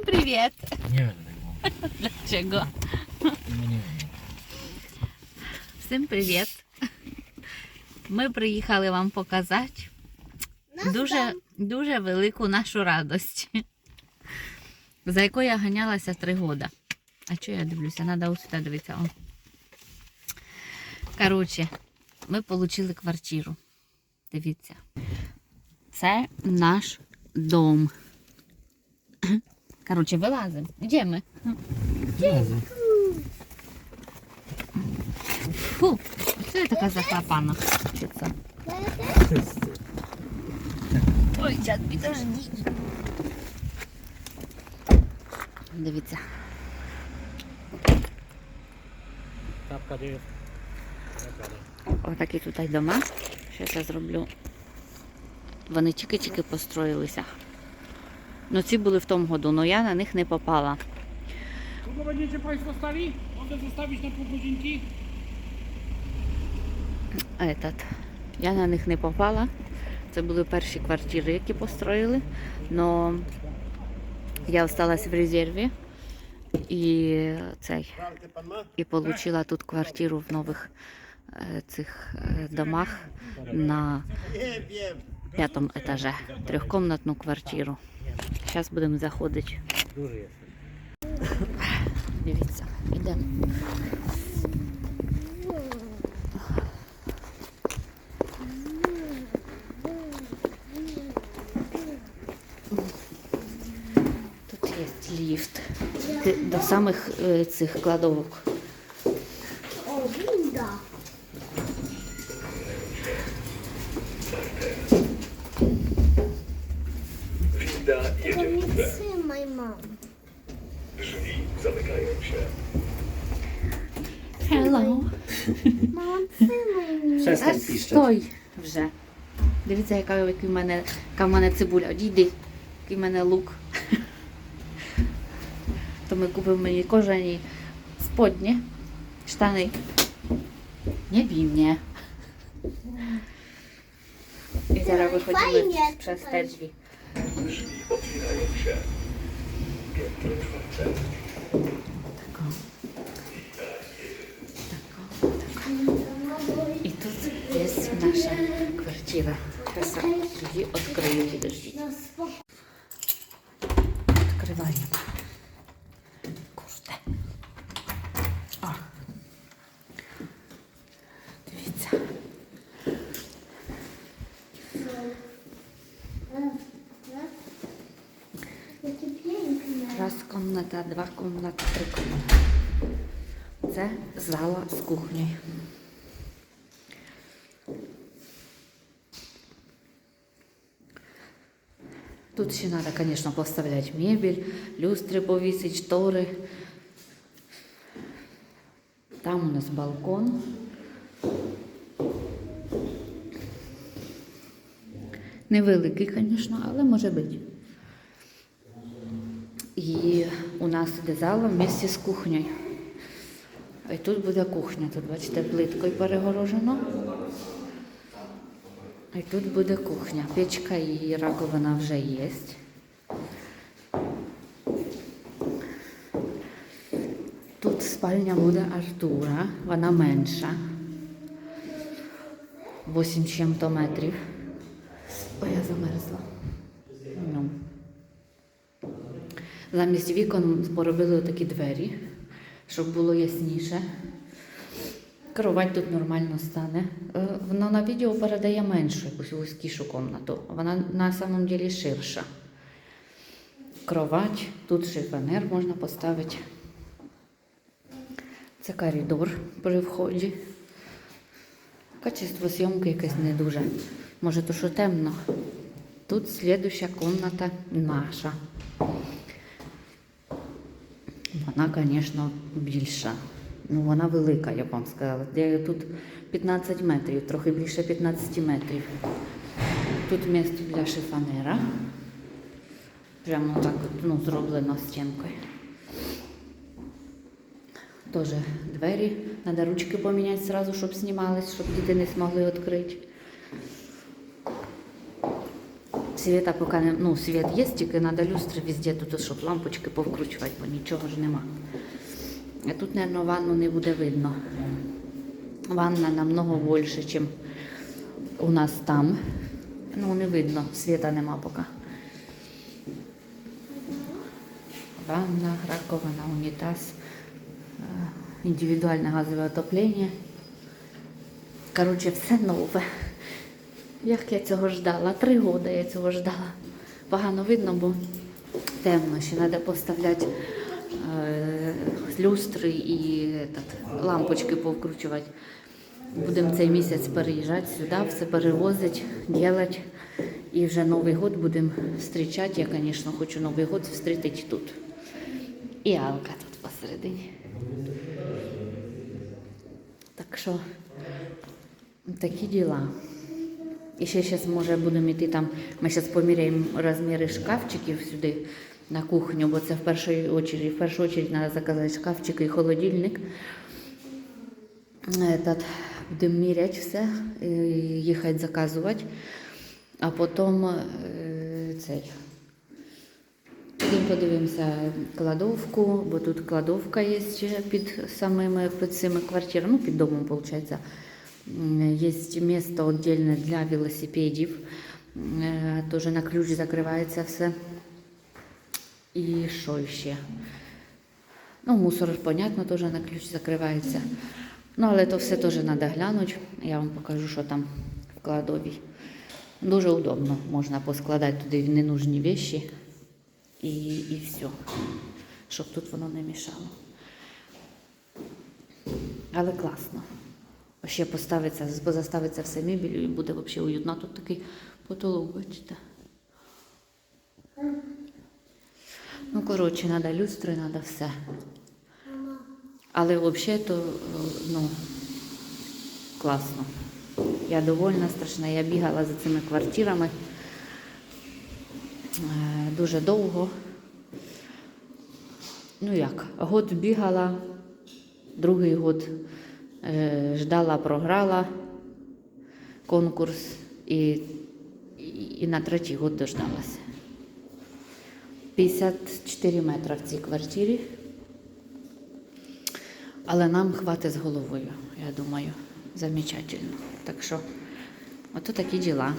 Всім привіт! Nie Чого? No nie Всім привіт! Ми приїхали вам показати дуже, дуже велику нашу радость, за якою я ганялася три роки. А що я дивлюся? Треба ось сюди дивитися. О. Коротше, ми отримали квартиру. Дивіться. Це наш дом. Коротше, вилазимо. Де ми? Razem. Фу, що я така захлапана? Чи це? Ой, зараз підожди. Дивіться. Gdzie jest? Отакі тут й дома. Зараз я зроблю. Вони тільки-тільки построїлися. Ну ці були в тому году, але я на них не попала. Długo będziecie Państwo stali? Mogę zostawić na pół godzinki? Этот. Я на них не попала. Це були перші квартири, які построїли. Но я осталась в резерві і цей. І отримала тут квартиру в нових е, цих е, домах на п'ятому етажі. Трьохкомнатну квартиру. Зараз будемо заходити. Duży jest. Дивіться, ідемо. Тут є ліфт Ти- до самих е, цих кладовок. To nie trzymaj, mam. Hello. Mama, trzymaj mnie. Przestań Та piszczeć. стой вже. Дивіться, яка, який в мене, яка в мене цибуля. Одійди, який в мене лук. То ми купив мені кожані сподні, штани. Не бій мене. І зараз виходили Файnie przez tutaj. te Drzwi otwierają się. Piętro czwarte. Tako. Tako, tako. I tu jest nasza kwarciwa. Krasa. Drzwi odkryjemy drzwi. Odkrywanie. Раз комната, два комната, три комнати. Це зала з кухнею. Тут ще треба, звісно, поставляти мебель, люстри повісити, штори. Там у нас балкон. Невеликий, звісно, але може бути. І у нас іде зала в місті з кухнею. І тут буде кухня. Тут, бачите, плиткою перегорожено. І тут буде кухня. Печка і раковина вже є. Тут спальня буде Артура, вона менша. 8 чим-то метрів. Ой, я замерзла. Ну. Замість вікон поробили такі двері, щоб було ясніше. Кровать тут нормально стане. Е, Воно на відео передає меншу, якусь вузькішу кімнату. Вона на самом деле ширша. Кровать, тут шифонер можна поставити. Це коридор при вході. Качество зйомки якесь не дуже. Може, то що темно. Тут слідуща кімната наша. Вона, звісно, більша. Ну, вона велика, я б вам сказала. Де Тут 15 метрів, трохи більше 15 метрів. Тут місце для шифонера. Прямо так ну, зроблено стінкою. Теж двері. Треба ручки поміняти одразу, щоб знімались, щоб діти не змогли відкрити. Світа поки не, ну, світ є, тільки треба люстри везде, тут, щоб лампочки повкручувати, бо нічого ж нема. А тут, мабуть, ванну не буде видно. Ванна намного більше, ніж у нас там. Ну, не видно, світа нема поки. Ванна, раковина, унітаз, е, індивідуальне газове отоплення. Коротше, все нове. Як я цього ждала? Три роки я цього ждала. Погано видно, бо темно. Ще треба поставляти е, люстри і так, лампочки повкручувати. Будемо цей місяць переїжджати сюди, все перевозити, робити. І вже Новий год будемо зустрічати. Я, звісно, хочу Новий год зустріти тут. І Алка тут посередині. Так що такі діла. І ще зараз, може, будемо йти там. Ми зараз поміряємо розміри шкафчиків сюди на кухню, бо це в першу очередь, в першу очередь треба заказати шкафчик і холодильник. Этот, будемо міряти все, їхати заказувати. А потім е, цей. Підемо подивимося кладовку, бо тут кладовка є ще під самими під цими квартирами, ну під домом, виходить. Є місце віддільне для велосипедів. Е, Теж на ключ закривається все. І що ще? Ну, мусор, понятно, теж на ключ закривається. Ну, але то все теж треба глянути. Я вам покажу, що там в кладовій. Дуже удобно. Можна поскладати туди ненужні речі і, і все. Щоб тут воно не мішало. Але класно. Ще поставиться, позаставиться все мебель і буде взагалі уютно. Тут такий потолок, бачите. Ну, коротше, треба люстри, треба все. Але взагалі то ну, класно. Я довольна страшна. Я бігала за цими квартирами е, дуже довго. Ну як, год бігала, другий год ждала, програла конкурс і, і, і на третій год дождалася. 54 метри в цій квартирі. Але нам хватить з головою, я думаю, замечательно. Так що, ото такі діла.